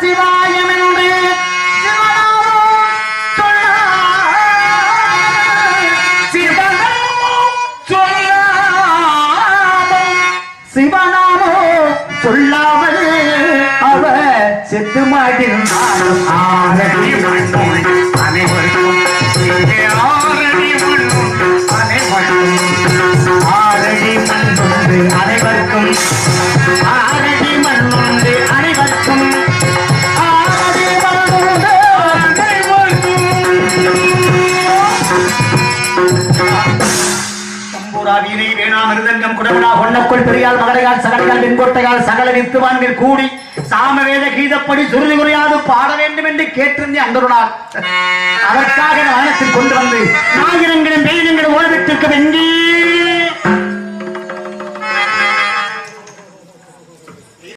சிவாய சொல்லாமல் சிவநாமம் செத்து மாட்டிருந்தாலும் ஆரடி அனைவருக்கும் ஆரடி அனைவருக்கும் ஆரடி அனைவருக்கும். தம்பூரா வீணை வேணா மிருதங்கம் குடவனா பொன்னக்குள் பெரியால் மகடையால் சகலையால் வெண்கொட்டையால் சகல வித்துவான்கள் கூடி சாமவேத கீதப்படி சுருதி குறையாது பாட வேண்டும் என்று கேட்டிருந்தே அந்தருடார் அதற்காக வானத்தில் கொண்டு வந்து நாயிரங்களும் வேதங்களும் ஓடவிட்டிருக்க வெங்கீ